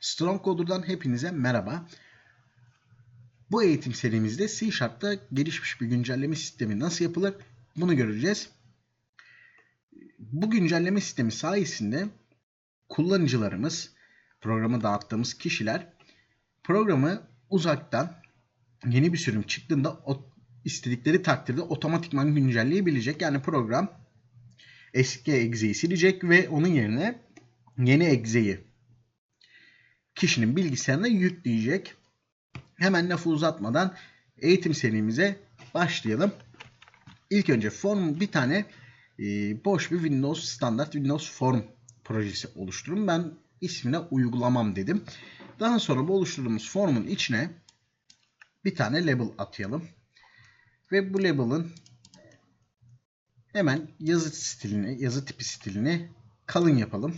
Strong Coder'dan hepinize merhaba. Bu eğitim serimizde C Sharp'ta gelişmiş bir güncelleme sistemi nasıl yapılır bunu göreceğiz. Bu güncelleme sistemi sayesinde kullanıcılarımız, programı dağıttığımız kişiler programı uzaktan yeni bir sürüm çıktığında istedikleri takdirde otomatikman güncelleyebilecek. Yani program eski egzeyi silecek ve onun yerine yeni egzeyi kişinin bilgisayarına yükleyecek. Hemen lafı uzatmadan eğitim serimize başlayalım. İlk önce form bir tane e, boş bir Windows standart Windows form projesi oluşturun. Ben ismine uygulamam dedim. Daha sonra bu oluşturduğumuz formun içine bir tane label atayalım. Ve bu label'ın hemen yazı stilini, yazı tipi stilini kalın yapalım.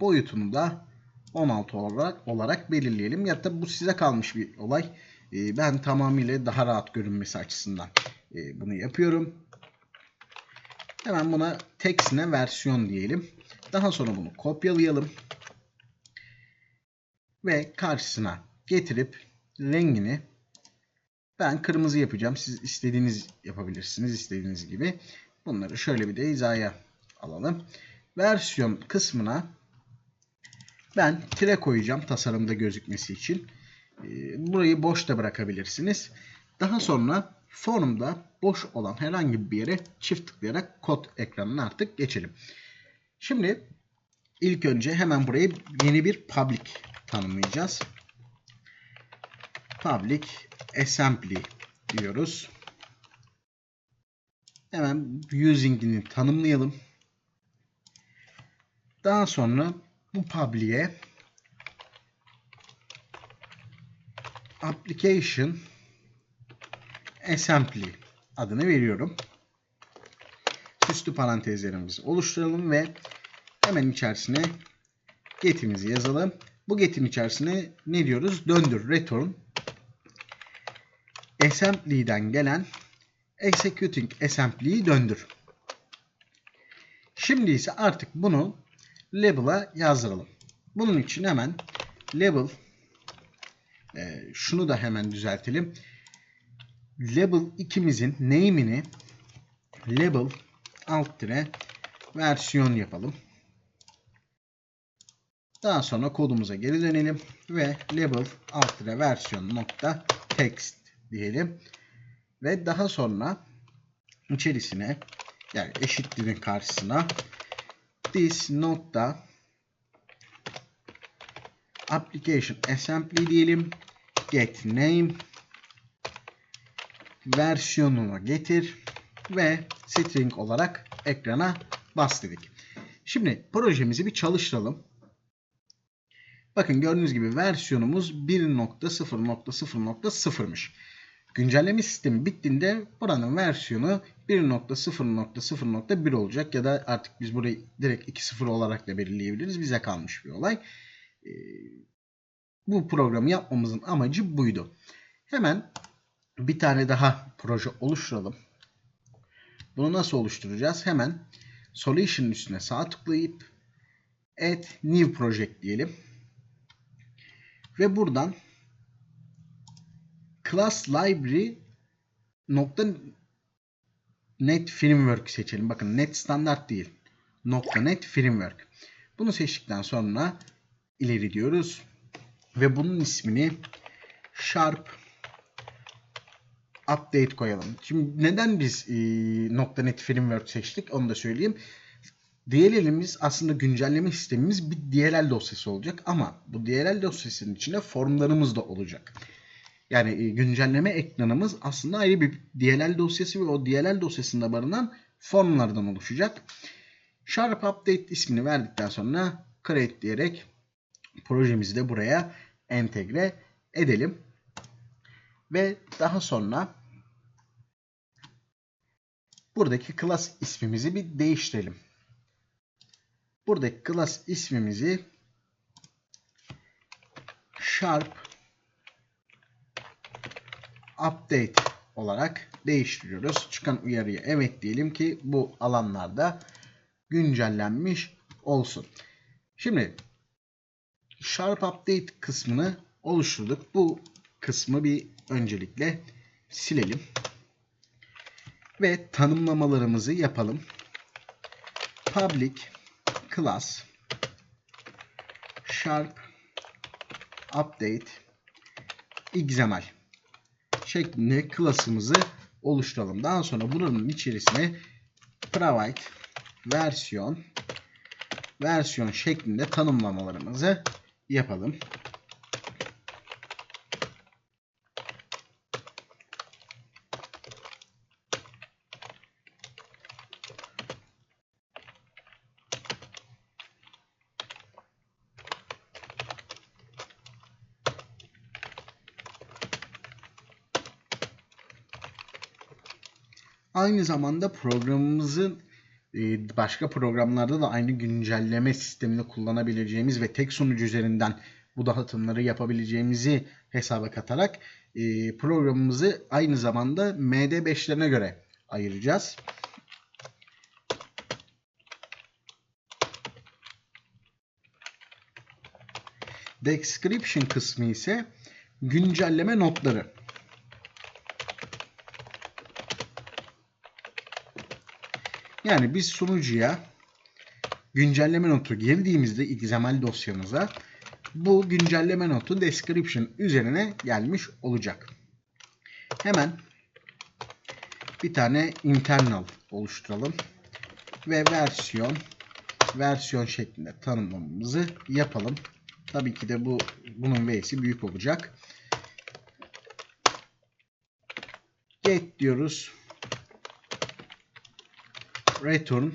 Boyutunu da 16 olarak, olarak belirleyelim. Ya da bu size kalmış bir olay. Ee, ben tamamıyla daha rahat görünmesi açısından e, bunu yapıyorum. Hemen buna text'ine versiyon diyelim. Daha sonra bunu kopyalayalım. Ve karşısına getirip rengini ben kırmızı yapacağım. Siz istediğiniz yapabilirsiniz. istediğiniz gibi. Bunları şöyle bir de hizaya alalım. Versiyon kısmına ben tire koyacağım tasarımda gözükmesi için. Burayı boş da bırakabilirsiniz. Daha sonra formda boş olan herhangi bir yere çift tıklayarak kod ekranına artık geçelim. Şimdi ilk önce hemen buraya yeni bir public tanımlayacağız. Public assembly diyoruz. Hemen using'ini tanımlayalım. Daha sonra bu public'e application assembly adını veriyorum. Süslü parantezlerimizi oluşturalım ve hemen içerisine get'imizi yazalım. Bu get'in içerisine ne diyoruz? Döndür, return assembly'den gelen executing assembly'yi döndür. Şimdi ise artık bunu label'a yazdıralım. Bunun için hemen label e, şunu da hemen düzeltelim. Label ikimizin name'ini label alt dire versiyon yapalım. Daha sonra kodumuza geri dönelim ve label alt dire versiyon nokta text diyelim. Ve daha sonra içerisine yani eşitliğin karşısına this nokta application assembly diyelim. Get name versiyonunu getir ve string olarak ekrana bas dedik. Şimdi projemizi bir çalıştıralım. Bakın gördüğünüz gibi versiyonumuz 1.0.0.0'mış. Güncelleme sistemi bittiğinde buranın versiyonu 1.0.0.1 olacak ya da artık biz burayı direkt 2.0 olarak da belirleyebiliriz. Bize kalmış bir olay. Ee, bu programı yapmamızın amacı buydu. Hemen bir tane daha proje oluşturalım. Bunu nasıl oluşturacağız? Hemen Solution'ın üstüne sağ tıklayıp Add New Project diyelim. Ve buradan class library nokta net framework seçelim. Bakın net standart değil. Nokta net framework. Bunu seçtikten sonra ileri diyoruz. Ve bunun ismini sharp update koyalım. Şimdi neden biz e, net framework seçtik onu da söyleyeyim. DLL'imiz aslında güncelleme sistemimiz bir DLL dosyası olacak ama bu DLL dosyasının içinde formlarımız da olacak. Yani e, güncelleme ekranımız aslında ayrı bir DLL dosyası ve o DLL dosyasında barınan formlardan oluşacak. Sharp Update ismini verdikten sonra create diyerek projemizi de buraya entegre edelim. Ve daha sonra buradaki class ismimizi bir değiştirelim. Buradaki class ismimizi sharp update olarak değiştiriyoruz. Çıkan uyarıya evet diyelim ki bu alanlarda güncellenmiş olsun. Şimdi Sharp Update kısmını oluşturduk. Bu kısmı bir öncelikle silelim. Ve tanımlamalarımızı yapalım. Public class Sharp Update XML şeklinde klasımızı oluşturalım. Daha sonra buranın içerisine provide versiyon versiyon şeklinde tanımlamalarımızı yapalım. Aynı zamanda programımızın e, başka programlarda da aynı güncelleme sistemini kullanabileceğimiz ve tek sunucu üzerinden bu dağıtımları yapabileceğimizi hesaba katarak e, programımızı aynı zamanda MD5'lerine göre ayıracağız. Description kısmı ise güncelleme notları. Yani biz sunucuya güncelleme notu girdiğimizde XML dosyamıza bu güncelleme notu description üzerine gelmiş olacak. Hemen bir tane internal oluşturalım ve versiyon versiyon şeklinde tanımlamamızı yapalım. Tabii ki de bu bunun v'si büyük olacak. Get diyoruz return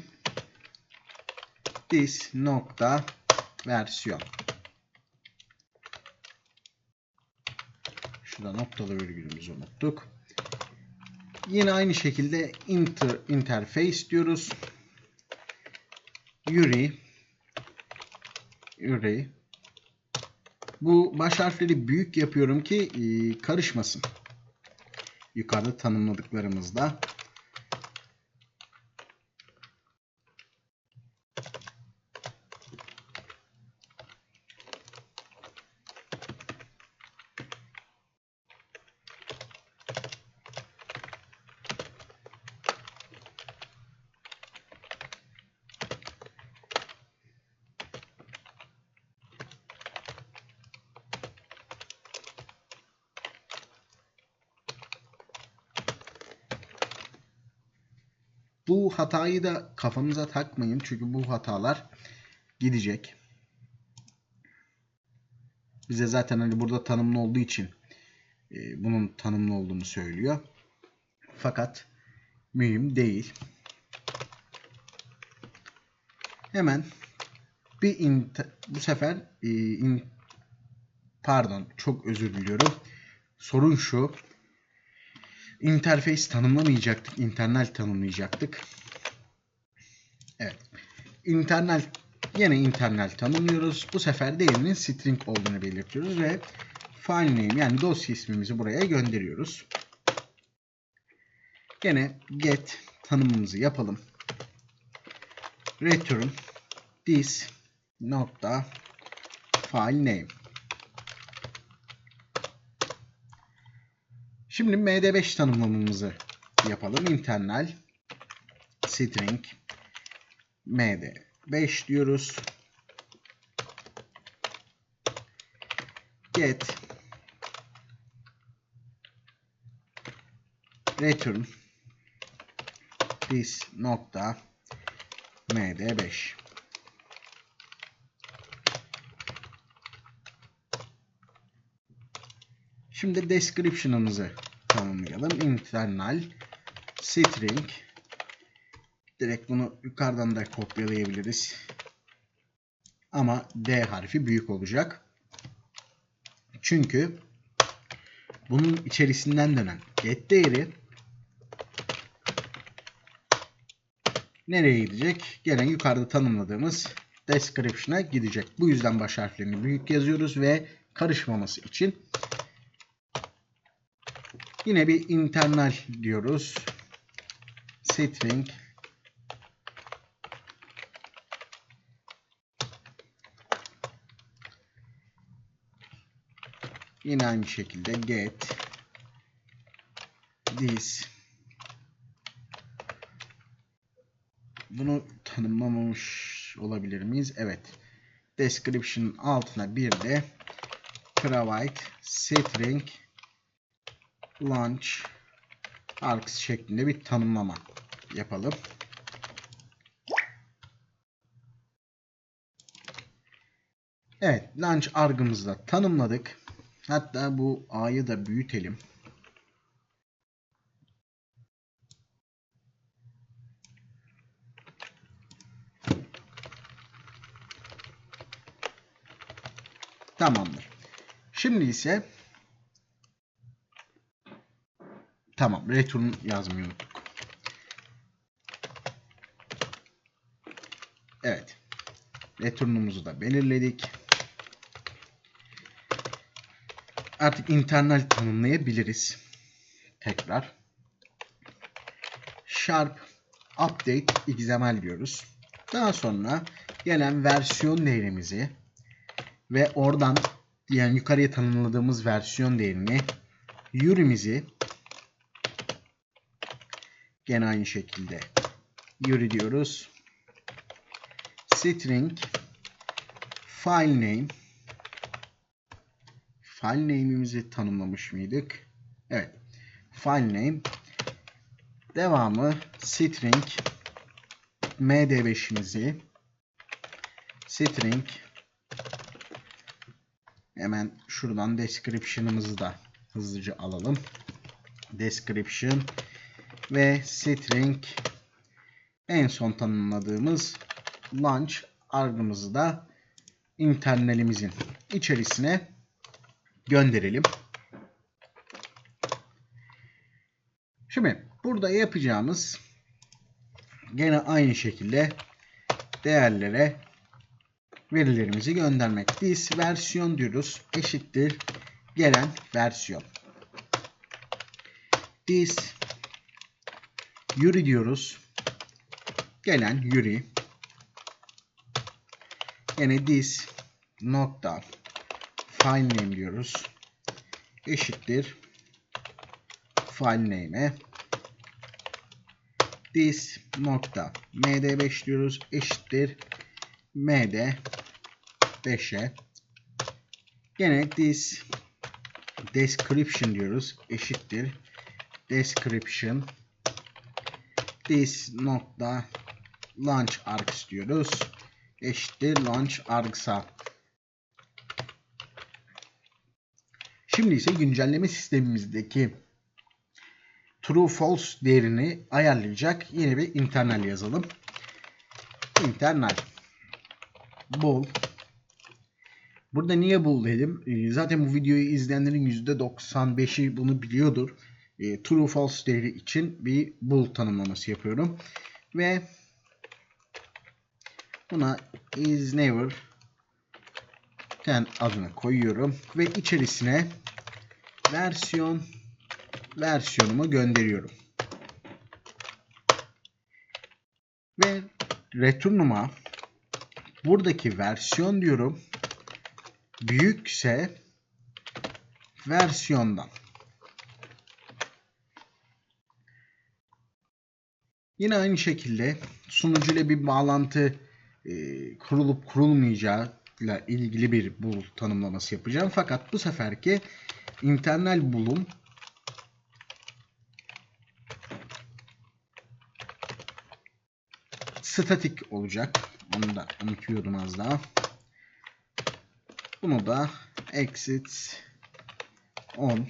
this nokta versiyon. Şurada noktalı virgülümüzü unuttuk. Yine aynı şekilde inter, interface diyoruz. Yuri Yuri bu baş harfleri büyük yapıyorum ki e, karışmasın. Yukarıda tanımladıklarımızda Bu hatayı da kafanıza takmayın. Çünkü bu hatalar gidecek. Bize zaten hani burada tanımlı olduğu için e, bunun tanımlı olduğunu söylüyor. Fakat mühim değil. Hemen bir inter, bu sefer e, in, pardon çok özür diliyorum. Sorun şu. Interface tanımlamayacaktık. internal tanımlayacaktık. Evet. Internal yine internal tanımlıyoruz. Bu sefer değerinin string olduğunu belirtiyoruz ve file name yani dosya ismimizi buraya gönderiyoruz. Yine get tanımımızı yapalım. Return this nokta file name. Şimdi MD5 tanımlamamızı yapalım. Internal string MD5 diyoruz. Get. Return. This nokta. MD5 Şimdi description'ımızı tanımlayalım. Internal string direkt bunu yukarıdan da kopyalayabiliriz. Ama D harfi büyük olacak. Çünkü bunun içerisinden dönen get değeri nereye gidecek? Gene yukarıda tanımladığımız description'a gidecek. Bu yüzden baş harflerini büyük yazıyoruz ve karışmaması için Yine bir internal diyoruz. String Yine aynı şekilde get this bunu tanımlamamış olabilir miyiz? Evet. Description altına bir de provide string launch args şeklinde bir tanımlama yapalım. Evet, launch argımızı da tanımladık. Hatta bu A'yı da büyütelim. Tamamdır. Şimdi ise tamam return yazmayı unuttuk. Evet. Return'umuzu da belirledik. Artık internal tanımlayabiliriz. Tekrar. Sharp update XML diyoruz. Daha sonra gelen versiyon değerimizi ve oradan yani yukarıya tanımladığımız versiyon değerini yürümüzü gene aynı şekilde yürü diyoruz. String file name file name'imizi tanımlamış mıydık? Evet. File name devamı string md5'imizi string Hemen şuradan description'ımızı da hızlıca alalım. Description ve string en son tanımladığımız launch argımızı da internalimizin içerisine gönderelim. Şimdi burada yapacağımız gene aynı şekilde değerlere verilerimizi göndermek. This versiyon diyoruz. Eşittir gelen versiyon. This yürü diyoruz. Gelen yürü. Yine this nokta file name diyoruz. Eşittir file name'e this nokta md5 diyoruz. Eşittir md 5'e gene this description diyoruz. Eşittir description this nokta launch args diyoruz. Eşittir launch args'a. Şimdi ise güncelleme sistemimizdeki true false değerini ayarlayacak yeni bir internal yazalım. internal bool Burada niye bool dedim? Ee, zaten bu videoyu izleyenlerin %95'i bunu biliyordur. Ee, true false değeri için bir bool tanımlaması yapıyorum. Ve buna is never 10 adını koyuyorum ve içerisine versiyon versiyonumu gönderiyorum. Ve returnuma buradaki versiyon diyorum büyükse versiyondan. Yine aynı şekilde sunucu ile bir bağlantı e, kurulup kurulmayacağı ile ilgili bir bool tanımlaması yapacağım. Fakat bu seferki internal bool'um statik olacak. Onu da unutuyordum az daha. Bunu da exit on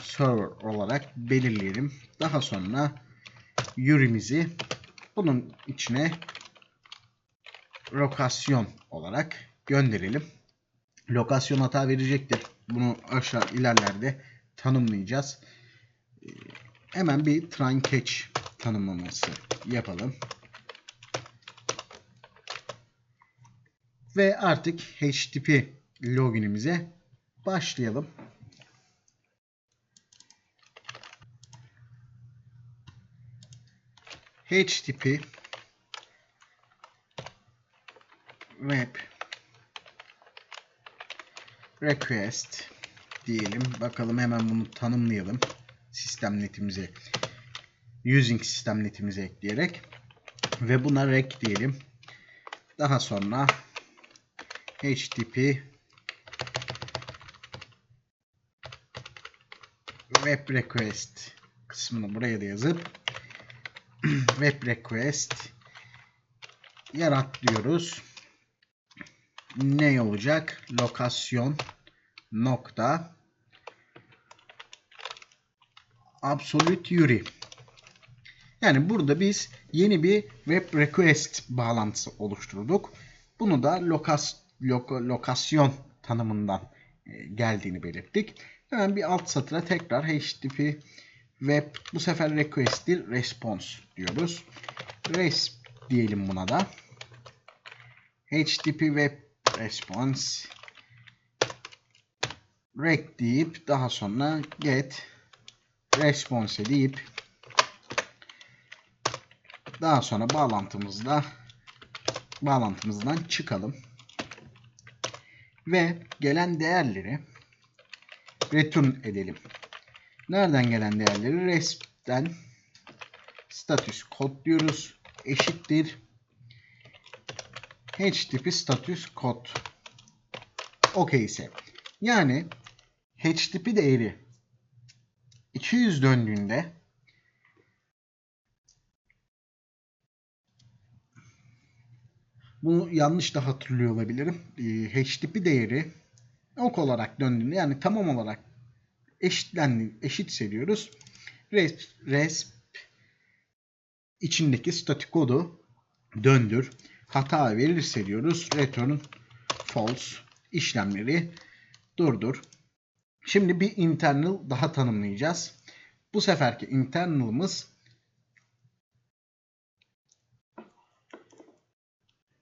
server olarak belirleyelim. Daha sonra yürümüzü bunun içine lokasyon olarak gönderelim. Lokasyon hata verecektir. Bunu aşağı ilerlerde tanımlayacağız. Ee, hemen bir try catch tanımlaması yapalım. Ve artık HTTP loginimize başlayalım. HTTP web request diyelim. Bakalım hemen bunu tanımlayalım. Sistem netimize using sistem netimize ekleyerek ve buna rec diyelim. Daha sonra http web request kısmını buraya da yazıp web request yarat diyoruz. Ne olacak? Lokasyon nokta absolute yuri. Yani burada biz yeni bir web request bağlantısı oluşturduk. Bunu da lokas, lok, lokasyon tanımından e, geldiğini belirttik. Hemen bir alt satıra tekrar http web bu sefer request değil response diyoruz. Res diyelim buna da. http web response rec deyip daha sonra get response deyip daha sonra bağlantımızda bağlantımızdan çıkalım. Ve gelen değerleri return edelim. Nereden gelen değerleri? Resp'ten status kod diyoruz. Eşittir. HTTP status kod. OK ise. Yani HTTP değeri 200 döndüğünde Bunu yanlış da hatırlıyor olabilirim. Ee, HTTP değeri ok olarak döndüğünde yani tamam olarak eşitlendi, eşit diyoruz. Resp, resp içindeki statik kodu döndür. Hata verirse diyoruz return false işlemleri durdur. Şimdi bir internal daha tanımlayacağız. Bu seferki internal'ımız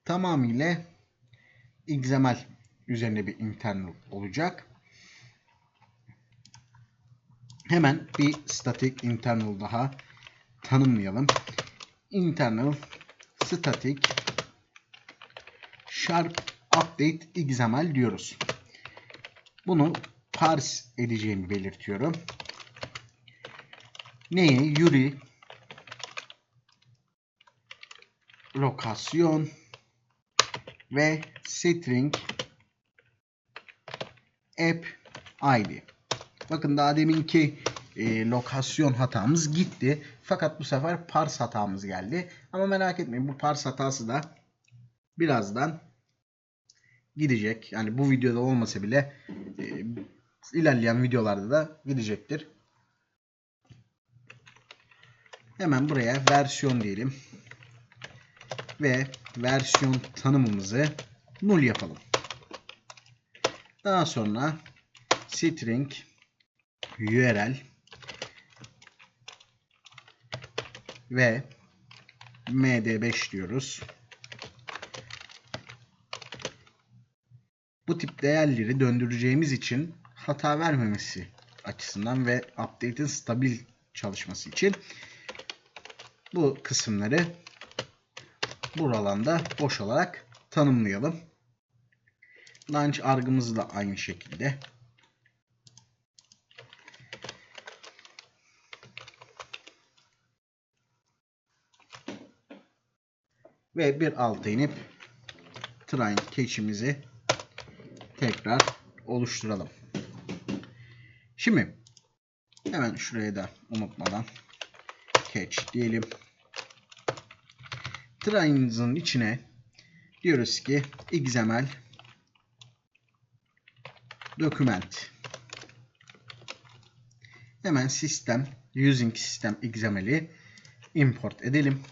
tamamıyla XML üzerine bir internal olacak. Hemen bir static internal daha tanımlayalım. Internal static sharp update XML diyoruz. Bunu parse edeceğimi belirtiyorum. Neyi? Yuri lokasyon ve string app id. Bakın daha deminki e, lokasyon hatamız gitti. Fakat bu sefer parse hatamız geldi. Ama merak etmeyin bu parse hatası da birazdan gidecek. Yani bu videoda olmasa bile e, ilerleyen videolarda da gidecektir. Hemen buraya versiyon diyelim. Ve versiyon tanımımızı null yapalım. Daha sonra string URL ve md5 diyoruz. Bu tip değerleri döndüreceğimiz için hata vermemesi açısından ve update'in stabil çalışması için bu kısımları bu alanda boş olarak tanımlayalım. Launch argımızı da aynı şekilde ve bir alta inip train cache'imizi tekrar oluşturalım. Şimdi hemen şuraya da unutmadan catch diyelim. Train'imizin içine diyoruz ki xml document hemen sistem using sistem xml'i import edelim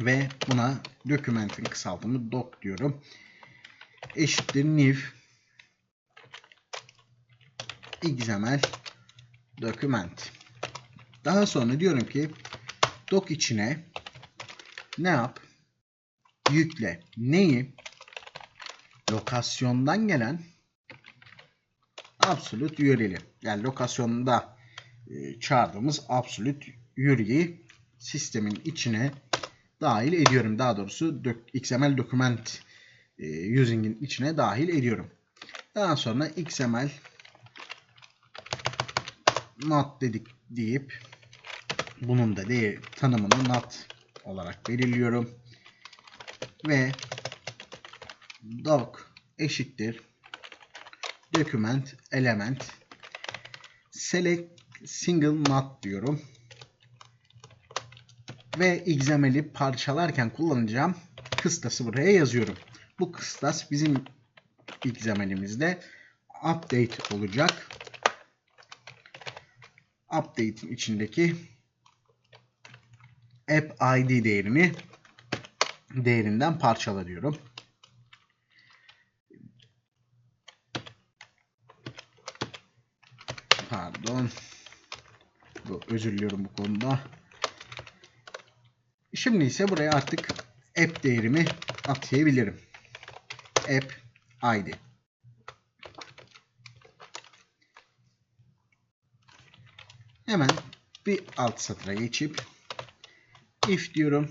ve buna document'in kısaltımı doc diyorum. Eşittir new xml document. Daha sonra diyorum ki doc içine ne yap? Yükle. Neyi? Lokasyondan gelen absolute URL'i. Yani lokasyonda e, çağırdığımız absolute URL'i sistemin içine dahil ediyorum. Daha doğrusu XML document e, using'in içine dahil ediyorum. Daha sonra XML not dedik deyip bunun da değer tanımını not olarak belirliyorum. Ve doc eşittir document element select single not diyorum. Ve XML'i parçalarken kullanacağım kıstası buraya yazıyorum. Bu kıstas bizim XML'imizde update olacak. Update'in içindeki app ID değerini değerinden parçala diyorum. Pardon. Bu, özür diliyorum bu konuda. Şimdi ise buraya artık app değerimi atayabilirim. App ID. Hemen bir alt satıra geçip if diyorum.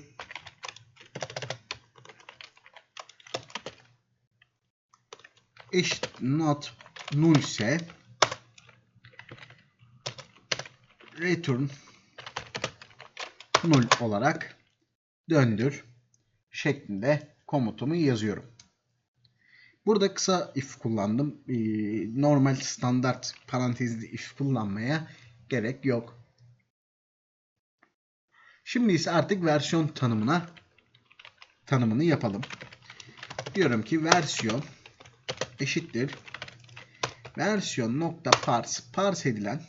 eşit not null ise return null olarak döndür şeklinde komutumu yazıyorum. Burada kısa if kullandım. Ee, normal standart parantezli if kullanmaya gerek yok. Şimdi ise artık versiyon tanımına tanımını yapalım. Diyorum ki versiyon eşittir versiyon nokta parse parse edilen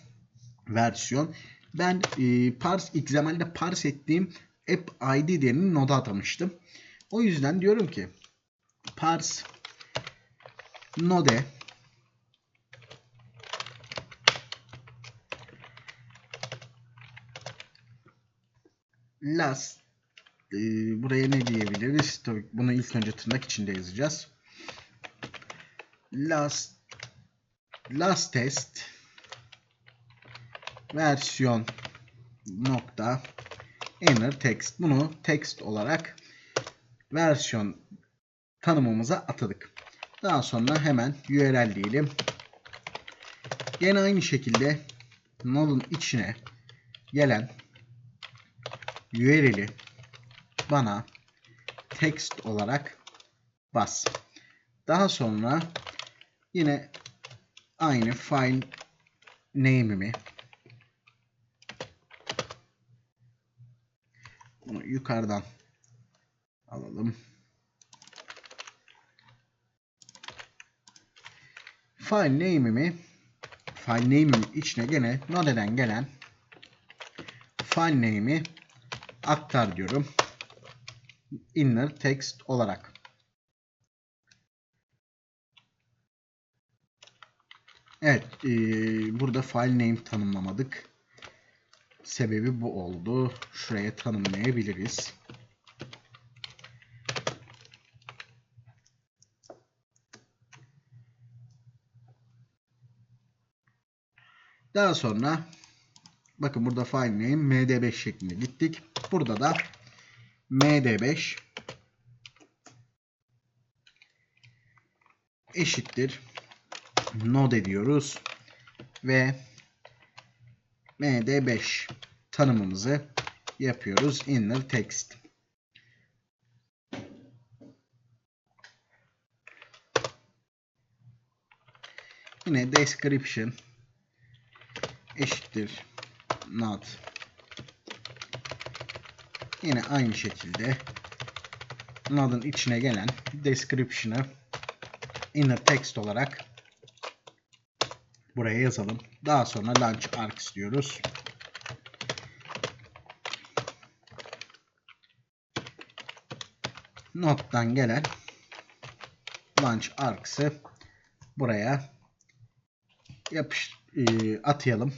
versiyon ben e, parse XML'de parse ettiğim app ID değerini noda atamıştım. O yüzden diyorum ki parse node last e, buraya ne diyebiliriz? Tabii bunu ilk önce tırnak içinde yazacağız. Last last test versiyon nokta inner text. Bunu text olarak versiyon tanımımıza atadık. Daha sonra hemen URL diyelim. Yine aynı şekilde node'un içine gelen URL'i bana text olarak bas. Daha sonra yine aynı file name'imi bunu yukarıdan alalım. File name'imi file name'imin içine gene node'den gelen file name'i aktar diyorum. Inner text olarak. Evet. E, burada file name tanımlamadık. Sebebi bu oldu. Şuraya tanımlayabiliriz. Daha sonra bakın burada file name md5 şeklinde gittik. Burada da md5 eşittir node diyoruz ve md5 tanımımızı yapıyoruz inner text. Yine description eşittir not yine aynı şekilde node'un içine gelen description'ı inner text olarak buraya yazalım. Daha sonra launch arcs diyoruz. Node'dan gelen launch arcs'ı buraya yapış e, atayalım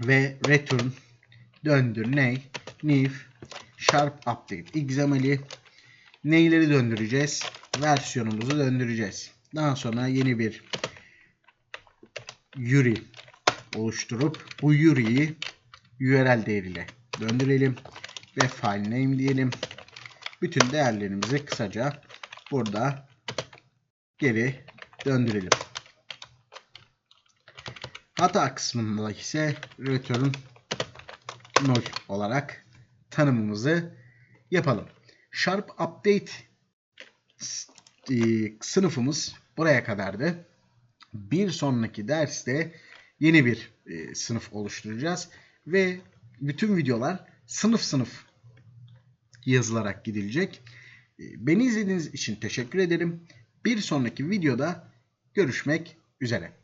ve return döndür ney new sharp update. XML'i neyleri döndüreceğiz? Versiyonumuzu döndüreceğiz. Daha sonra yeni bir URI oluşturup bu URI'yi URL değeriyle döndürelim ve file name diyelim. Bütün değerlerimizi kısaca burada geri döndürelim. Hata kısmında ise return null olarak tanımımızı yapalım. Sharp update e, sınıfımız buraya kadardı. Bir sonraki derste yeni bir e, sınıf oluşturacağız ve bütün videolar sınıf sınıf yazılarak gidilecek. E, Beni izlediğiniz için teşekkür ederim. Bir sonraki videoda görüşmek üzere.